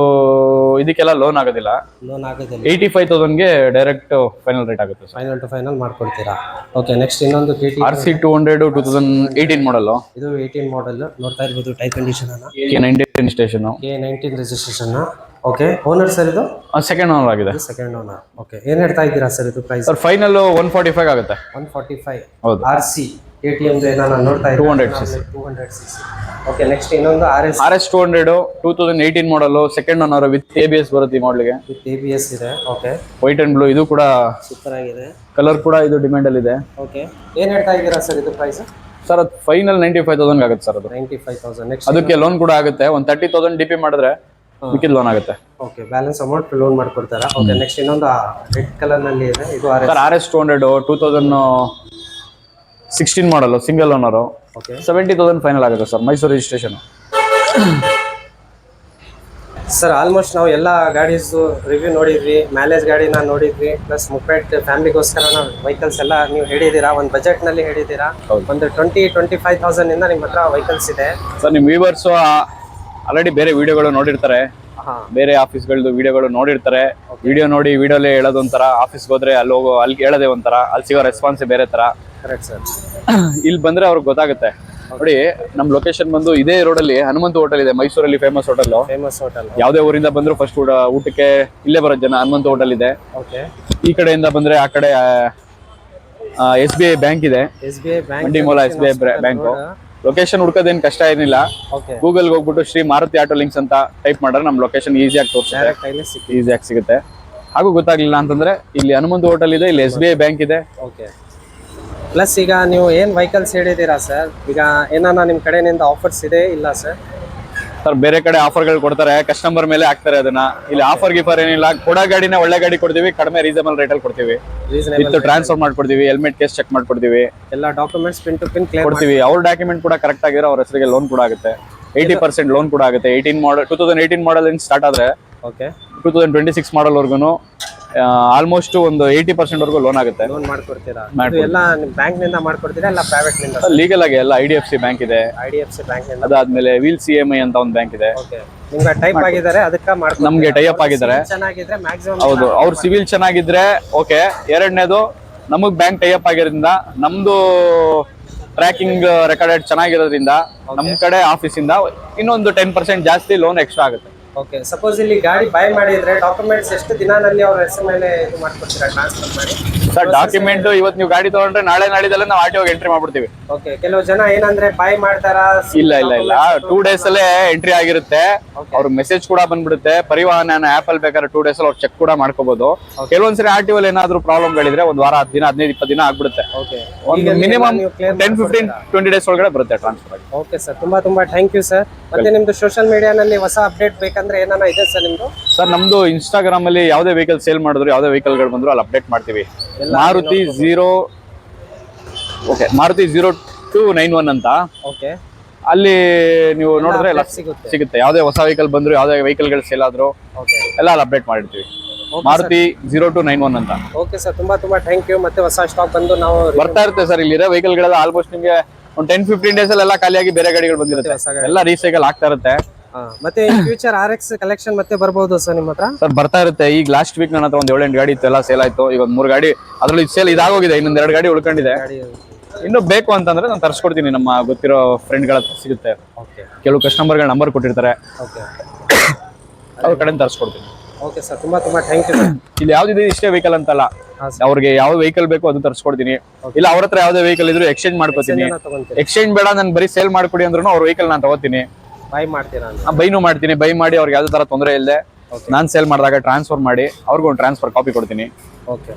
ಇದಕ್ಕೆಲ್ಲ ಲೋನ್ ಆಗೋದಿಲ್ಲ. ಲೋನ್ ಆಗೋದಿಲ್ಲ. ಏಯ್ಟಿ ಫೈವ್ ತೌಸಂಡ್ಗೆ ಡೈರೆಕ್ಟ್ ಫೈನಲ್ ರೇಟ್ ಆಗುತ್ತೆ ಸರ್. ಫೈನಲ್ ಟು ಫೈನಲ್ ಮಾಡ್ಕೊಡ್ತೀರಾ? ಓಕೆ ನೆಕ್ಸ್ಟ್ ಇನ್ನೊಂದು K T R C two hundred two thousand eighteen model ಇದು ಏಯ್ಟೀನ್ ಮಾಡಲ್ ನೋಡ್ತಾ ಇರ್ಬೋದು ಟೈ ಕಂಡೀಷನ್ ಅನ್ನ. K nineteen station K nineteen registration okay owner sir ಇದು? Second owner ಆಗಿದೆ. Second owner okay ಏನು ಹೇಳ್ತಾ ಇದ್ದೀರಾ ಸರ್ ಇದು price sir final one forty five ಆಗುತ್ತೆ. ಒನ್ ಫಾರ್ಟಿ ಫೈವ್ ಹೌದು. R C A T M ನಾನು ನೋಡ್ತಾ ಇದ್ದೀನಿ 200 cc. Two hundred C C okay next ಇನ್ನೊಂದು R S R S two hundred two thousand eighteen model second owner with A B S ಬರುತ್ತೆ ಈ ಮಾಡಲ್ಗೆ with A B S ಇದೆ okay white and blue ಇದು ಕೂಡ super ಆಗಿದೆ. Colour ಕೂಡ ಇದು ಡಿಮ್ಯಾಂಡ್ ಅಲ್ಲಿ ಇದೆ. ಓಕೆ ಏನು ಹೇಳ್ತಾ ಇದ್ದೀರಾ ಸರ್ ಇದು ಪ್ರೈಸ್ ಸರ್ ಅದು ಫೈನಲ್ ನೈಂಟಿ ಫೈವ್ ತೌಸಂಡ್ ಆಗುತ್ತೆ ಸರ್ ಅದು. ನೈಂಟಿ ಫೈವ್ ತೌಸಂಡ್ ನೆಕ್ಸ್ಟ್ ಅದಕ್ಕೆ ಲೋನ್ ಕೂಡ ಆಗುತ್ತೆ. ಒಂದು ತರ್ಟಿ ತೌಸಂಡ್ ಡಿ ಪಿ ಮಾಡಿದ್ರೆ ಮಿಕ್ಕಿದ ಲೋನ್ ಆಗುತ್ತೆ. ಓಕೆ ಬ್ಯಾಲೆನ್ಸ್ ಅಮೌಂಟ್ ಲೋನ್ ಮಾಡ್ಕೊಡ್ತಾರಾ? ಓಕೆ ನೆಕ್ಸ್ಟ್ ಇನ್ನೊಂದು ರೆಡ್ ಕಲರ್ನಲ್ಲಿ ಇದೆ. ಇದು R S R S two hundred two thousand sixteen ಮಾಡಲು single owner okay seventy thousand final ಆಗುತ್ತೆ sir Mysuru registration sir almost ನಾವು ಎಲ್ಲ ಗಾಡೀಸು ರಿವ್ಯೂ ನೋಡಿದ್ವಿ ಮ್ಯಾಲೇಜ್ ಗಾಡಿನ ನೋಡಿದ್ವಿ ಪ್ಲಸ್ ಮುಪ್ಪೆಟ್ ಫ್ಯಾಮಿಲಿಗೋಸ್ಕರ ವೆಹಿಕಲ್ಸ್ ಎಲ್ಲ ನೀವು ಹೇಳಿದ್ದೀರಾ? ಒಂದು ಬಜೆಟ್ನಲ್ಲಿ ಹೇಳಿದ್ದೀರಾ? ಹೌದು. ಒಂದು ಟ್ವೆಂಟಿ ಟ್ವೆಂಟಿ ಫೈವ್ ತೌಸಂಡಿಂದ ನಿಮ್ಮ ಹತ್ರ ವೆಹಿಕಲ್ಸ್ ಇದೆ. ಸರ್ ನಿಮ್ಮ ವ್ಯೂವರ್ಸು ಆಲ್ರೆಡಿ ಬೇರೆ ವಿಡಿಯೋಗಳು ನೋಡಿರ್ತಾರೆ. ಬೇರೆ ಆಫೀಸ್ಗಳದ್ದು ವಿಡಿಯೋಗಳು ನೋಡಿರ್ತಾರೆ. ವಿಡಿಯೋ ನೋಡಿ ವಿಡಿಯೋಲೇ ಹೇಳೋದು ಒಂಥರ ಆಫೀಸ್ಗೆ ಹೋದ್ರೆ ಅಲ್ಲಿ ಹೋಗೋ ಅಲ್ಲಿ ಹೇಳೋದೇ ಒಂಥರ ಅಲ್ಲಿ ಸಿಗೋ ರೆಸ್ಪಾನ್ಸೇ ಬೇರೆ ತರ ಕರೆಕ್ಟ್ ಸರ್ ಇಲ್ಲಿ ಬಂದ್ರೆ ಅವ್ರಿಗೆ ಗೊತ್ತಾಗುತ್ತೆ. ನೋಡಿ ನಮ್ ಲೊಕೇಶನ್ ಬಂದು ಇದೇ ಅಲ್ಲಿ ಹನುಮಂತ ಹೋಟೆಲ್ ಇದೆ ಮೈಸೂರಲ್ಲಿ ಫೇಮಸ್ ಹೋಟೆಲ್ ಫೇಮಸ್ ಹೋಟೆಲ್ ಯಾವ್ದೇ ಊರಿಂದ ಬಂದ್ರು ಫಸ್ಟ್ ಊಟ ಊಟಕ್ಕೆ ಇಲ್ಲೇ ಬರೋ ಜನ ಹನುಮಂತ ಹೋಟೆಲ್ ಇದೆ. ಈ ಕಡೆಯಿಂದ ಬಂದ್ರೆ ಆ ಕಡೆ ಎಸ್ ಬಿ ಐ ಬ್ಯಾಂಕ್ ಇದೆ. ಎಸ್ ಬಿ ಐ ಬ್ಯಾಂಕ್ ಮಂಡಿ ಮೂಲ S B I bank location ಹುಡ್ಕೋದೇನ್ ಕಷ್ಟ ಏನಿಲ್ಲ. ಗೂಗಲ್ ಹೋಗ್ಬಿಟ್ಟು ಶ್ರೀ ಮಾರುತಿ ಆಟೋ ಲಿಂಕ್ಸ್ ಅಂತ ಟೈಪ್ ಮಾಡ್ರೆ ನಮ್ಮ ಲೊಕೇಶನ್ ಈಸಿಯಾಗಿ ತೋರಿಸ್ತಾರೆ ಈಸಿಯಾಗಿ ಸಿಗುತ್ತೆ. ಹಾಗೂ ಗೊತ್ತಾಗ್ಲಿಲ್ಲ ಅಂತಂದ್ರೆ ಇಲ್ಲಿ ಹನುಮಂತ ಹೋಟೆಲ್ ಇದೆ ಇಲ್ಲಿ ಎಸ್ ಬಿ ಐ ಬ್ಯಾಂಕ್ ಇದೆ. ಪ್ಲಸ್ ಈಗ ನೀವು ಏನು ವೆಹಿಕಲ್ಸ್ ಹೇಳಿದ್ದೀರಾ ಸರ್ ಈಗ ಏನಾನ ನಿಮ್ಮ ಕಡೆಯಿಂದ ಆಫರ್ಸ್ ಇದೆ ಇಲ್ಲ ಸರ್ ಸರ್ ಬೇರೆ ಕಡೆ ಆಫರ್ಗಳು ಕೊಡ್ತಾರೆ. ಕಸ್ಟಮರ್ ಮೇಲೆ ಹಾಕ್ತಾರೆ ಅದನ್ನ. ಇಲ್ಲಿ ಆಫರ್ ಗಿಫರ್ ಏನಿಲ್ಲ ಕೊಡೋ ಗಾಡಿನ ಒಳ್ಳೆ ಗಾಡಿ ಕೊಡ್ತೀವಿ ಕಡಿಮೆ ರೀಸನಬಲ್ ಅಲ್ಲಿ ಕೊಡ್ತೀವಿ. ವಿತ್ ಟ್ರಾನ್ಸ್ಫರ್ ಮಾಡ್ಕೊಡ್ತೀವಿ ಹೆಲ್ಮೆಟ್ ಕೇಸ್ ಚೆಕ್ ಮಾಡ್ಕೊಡ್ತೀವಿ. ಎಲ್ಲ documents pin to pin clear ಕೊಡ್ತೀವಿ. ಅವ್ರ ಡಾಕ್ಯುಮೆಂಟ್ ಕೂಡ ಕರೆಕ್ಟ್ ಆಗಿರೋ ಅವ್ರ ಹೆಸರಿಗೆ ಲೋನ್ ಕೂಡ ಆಗುತ್ತೆ. ಏಯ್ಟಿ ಪರ್ಸೆಂಟ್ ಲೋನ್ ಕೂಡ ಆಗುತ್ತೆ. Eighteen model two thousand eighteen model start ಆದರೆ okay two thousand twenty six ಮಾಡಲ್ವರೆಗೂ almost ಒಂದು ಏಯ್ಟಿ ಪರ್ಸೆಂಟ್ ವರೆಗೂ ಲೋನ್ ಆಗುತ್ತೆ. ಲೋನ್ ಮಾಡ್ಕೊಡ್ತೀರಾ? ಇದು ಎಲ್ಲ ಬ್ಯಾಂಕ್ನಿಂದ ಮಾಡ್ಕೊಡ್ತೀರಾ ಇಲ್ಲ ಪ್ರೈವೇಟ್ನಿಂದ ಲೀಗಲ್ ಆಗಿ ಎಲ್ಲ I D F C bank ಇದೆ. ಐ ಡಿ ಎಫ್ ಸಿ ಬ್ಯಾಂಕ್ನಿಂದ ಅದಾದ್ಮೇಲೆ ವೀಲ್ ಸಿ ಎಂ ಐ ಅಂತ ಒಂದು ಬ್ಯಾಂಕ್ ಇದೆ. ಓಕೆ ನಿಮ್ಗೆ ಟೈಪ್ ಆಗಿದ್ದಾರೆ ಅದಕ್ಕೆ ನಮ್ಗೆ ಟೈ ಅಪ್ ಆಗಿದ್ದಾರೆ. ಚೆನ್ನಾಗಿದ್ರೆ ಮ್ಯಾಕ್ಸಿಮಮ್ ಹೌದು ಅವ್ರ ಸಿವಿಲ್ ಚೆನ್ನಾಗಿದ್ರೆ ಓಕೆ ಎರಡನೇದು ನಮಗ್ ಬ್ಯಾಂಕ್ ಟೈ ಅಪ್ ಆಗಿರೋದ್ರಿಂದ ನಮ್ದು ಟ್ರ್ಯಾಕಿಂಗ್ ರೆಕಾರ್ಡೆಡ್ ಚೆನ್ನಾಗಿರೋದ್ರಿಂದ ನಮ್ ಕಡೆ ಆಫೀಸಿಂದ ಇನ್ನೊಂದು ಟೆನ್ ಪರ್ಸೆಂಟ್ ಜಾಸ್ತಿ ಲೋನ್ ಎಕ್ಸ್ಟ್ರಾ ಆಗುತ್ತೆ. ಓಕೆ ಸಪೋಸ್ ಇಲ್ಲಿ ಗಾಡಿ ಬೈ ಮಾಡಿದ್ರೆ ಡಾಕ್ಯುಮೆಂಟ್ಸ್ ಎಷ್ಟು ದಿನದಲ್ಲಿ ಅವ್ರ ಹೆಸರು ಮೇಲೆ ಇದು ಮಾಡ್ಕೊಡ್ತೀರಾ? ಟ್ರಾನ್ಸ್ಫರ್ ಮಾಡಿ. ಸರ್ ಡಾಕ್ಯುಮೆಂಟ್ ಇವತ್ತು ನೀವು ಗಾಡಿ ತಗೊಂಡ್ರೆ ನಾಳೆ ನಾಳಿದಲ್ಲ ನಾವು ಆರ್ ಟಿ ಎಂಟ್ರಿ ಮಾಡ್ಬಿಡ್ತೀವಿ. ಓಕೆ ಕೆಲವು ಜನ ಏನಂದ್ರೆ ಬೈ ಮಾಡ್ತಾರಾ? ಇಲ್ಲ ಇಲ್ಲ ಇಲ್ಲ. ಟೂ ಡೇಸ್ ಅಲ್ಲೇ ಎಂಟ್ರಿ ಆಗಿರುತ್ತೆ. ಅವ್ರ ಮೆಸೇಜ್ ಕೂಡ ಬಂದ್ಬಿಡುತ್ತೆ. ಪರಿವಾಹನ ಆಪ್ ಅಲ್ಲಿ ಬೇಕಾದ್ರೆ ಟೂ ಡೇಸ್ ಅಲ್ಲಿ ಅವ್ರು ಚೆಕ್ ಕೂಡ ಮಾಡ್ಕೋಬಹುದು ಕೆಲವೊಂದ್ಸರಿ ಆರ್ ಟಿ ಏನಾದ್ರು ಪ್ರಾಬ್ಲಮ್ ಗಳಿದ್ರೆ ಒಂದ್ ವಾರ ಹತ್ತು ದಿನ ಹದಿನೈದು ಇಪ್ಪತ್ತು ದಿನ ಆಗ್ಬಿಡುತ್ತೆ. ಒಂದು minimum ten fifteen twenty days ಒಳಗಡೆ ಬರುತ್ತೆ ಟ್ರಾನ್ಸ್ಫರ್ ಓಕೆ ಸರ್ ತುಂಬಾ ತುಂಬಾ ಥ್ಯಾಂಕ್ ಯು ಸರ್ ಮತ್ತೆ ನಿಮ್ದು ಸೋಷಿಯಲ್ ಮೀಡಿಯಾನಲ್ಲಿ ಹೊಸ ಅಪ್ಡೇಟ್ ಬೇಕಂದ್ರೆ ಏನಾನ ಇದೆ ಸರ್ ನಿಮ್ದು? ಸರ್ ನಮ್ದು ಇನ್ಸ್ಟಾಗ್ರಾಮ್ ಅಲ್ಲಿ ಯಾವ್ದೇ ವೆಹಿಕಲ್ ಸೇಲ್ ಮಾಡಿದ್ರು ಯಾವ್ದೇ ವೆಹಿಕಲ್ಗಳು ಬಂದ್ರು ಅಲ್ಲಿ ಅಪ್ಡೇಟ್ ಮಾಡ್ತೀವಿ. Maruti zero okay Maruti zero two nine one ಅಂತ. ಓಕೆ ಅಲ್ಲಿ ನೀವು ನೋಡಿದ್ರೆ ಎಲ್ಲ ಸಿಗುತ್ತೆ. ಸಿಗುತ್ತೆ. ಯಾವ್ದೇ ಹೊಸ ವೆಹಿಕಲ್ ಬಂದ್ರು ಯಾವುದೇ ವೆಹಿಕಲ್ಗಳು ಸೇಲ್ ಆದ್ರು ಎಲ್ಲ ಅಲ್ಲಿ ಅಪ್ಡೇಟ್ ಮಾಡಿರ್ತೀವಿ. Maruti zero two nine one ಅಂತ. ಓಕೆ ಸರ್ ತುಂಬಾ ತುಂಬಾ ಥ್ಯಾಂಕ್ ಯು ಮತ್ತೆ ಹೊಸ ಸ್ಟಾಕ್ ಬಂದು ನಾವು ಬರ್ತಾ ಇರ್ತೇವೆ ಸರ್ ಇಲ್ಲಿರೋ ವೆಹಿಕಲ್ ಗಳೆಲ್ಲ ಆಲ್ಮೋಸ್ಟ್ ನಿಮಗೆ ಒಂದು ಟೆನ್ ಫಿಫ್ಟೀನ್ ಡೇಸ್ ಎಲ್ಲ ಖಾಲಿಯಾಗಿ ಬೇರೆ ಗಾಡಿಗಳು ಬಂದಿರುತ್ತೆ. ಎಲ್ಲ ರೀಸೈಕಲ್ ಆಗ್ತಾ ಇರುತ್ತೆ. ಮತ್ತೆ ಫ್ಯೂಚರ್ ಆರ್ ಎಕ್ಸ್ ಕಲೆಕ್ಷನ್ ಮತ್ತೆ ಬರಬಹುದು ಸರ್ ನಿಮ್ಮ ಹತ್ರ? ಸರ್ ಬರ್ತಾ ಇರುತ್ತೆ. ಈಗ ಲಾಸ್ಟ್ ವೀಕ್ ನನ್ನ ಹತ್ರ ಒಂದ್ ಏಳೆಂಟು ಗಾಡಿ ಇತ್ತು ಎಲ್ಲ ಸೇಲ್ ಆಯ್ತು. ಈಗ ಒಂದು ಮೂರು ಗಾಡಿ ಅದ್ರಲ್ಲಿ ಸೇಲ್ ಇದಾಗೋಗಿದೆ. ಇನ್ನೊಂದ್ ಎರಡು ಗಾಡಿ ಉಳ್ಕೊಂಡಿದೆ. ಇನ್ನು ಬೇಕು ಅಂತಂದ್ರೆ ನಾನು ತರಿಸ್ಕೊಡ್ತೀನಿ. ನಮ್ಮ ಗೊತ್ತಿರೋ ಫ್ರೆಂಡ್ಗಳ ಹತ್ರ ಸಿಗುತ್ತೆ. ಕೆಲವು ಕಸ್ಟಮರ್ಗಳ ನಂಬರ್ ಕೊಟ್ಟಿರ್ತಾರೆ. ಓಕೆ ಅವ್ರ ಕಡೆ ತರಿಸ್ಕೊಡ್ತೀನಿ. ಓಕೆ ಸರ್ ತುಂಬಾ ತುಂಬಾ ಥ್ಯಾಂಕ್ ಯು ಇಲ್ಲಿ ಯಾವ್ದಿದೆ ಇಷ್ಟೇ ವೆಹಿಕಲ್ ಅಂತಲ್ಲ. ಅವ್ರಿಗೆ ಯಾವ ವೆಹಿಕಲ್ ಬೇಕು ಅದು ತರಿಸ್ಕೊಡ್ತೀನಿ. ಇಲ್ಲ ಅವ್ರ ಹತ್ರ ಯಾವ್ದೇ ವೆಹಿಕಲ್ ಇದ್ರು ಎಕ್ಸ್ಚೇಂಜ್ ಮಾಡ್ಕೋತೀನಿ. ಎಕ್ಸ್ಚೇಂಜ್ ಬೇಡ ನಾನು ಬರೀ ಸೇಲ್ ಮಾಡ್ಕೊಡಿ ಅಂದ್ರೂ ಅವ್ರ ವೆಹಿಕಲ್ ನಾನು ತಗೋತೀನಿ. ಬಾಯ್ ಮಾಡ್ತೀರಾ ಬೈನು ಮಾಡ್ತೀನಿ. ಬೈ ಮಾಡಿ ಅವ್ರಿಗೆ ಯಾವ್ದೇ ತರ ತೊಂದರೆ ಇಲ್ಲದೆ ನಾನು ಸೇಲ್ ಮಾಡಿದಾಗ ಟ್ರಾನ್ಸ್ಫರ್ ಮಾಡಿ ಅವ್ರಿಗೂ ಒಂದು ಟ್ರಾನ್ಸ್ಫರ್ ಕಾಪಿ ಕೊಡ್ತೀನಿ. ಓಕೆ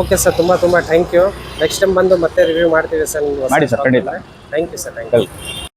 ಓಕೆ ಸರ್ ತುಂಬ ತುಂಬ ಥ್ಯಾಂಕ್ ಯು ನೆಕ್ಸ್ಟ್ ಟೈಮ್ ಬಂದು ಮತ್ತೆ ರಿವ್ಯೂ ಮಾಡ್ತೀವಿ ಸರ್ ಮಾಡಿ ಸರ್ ಖಂಡಿತ. Thank you sir thank you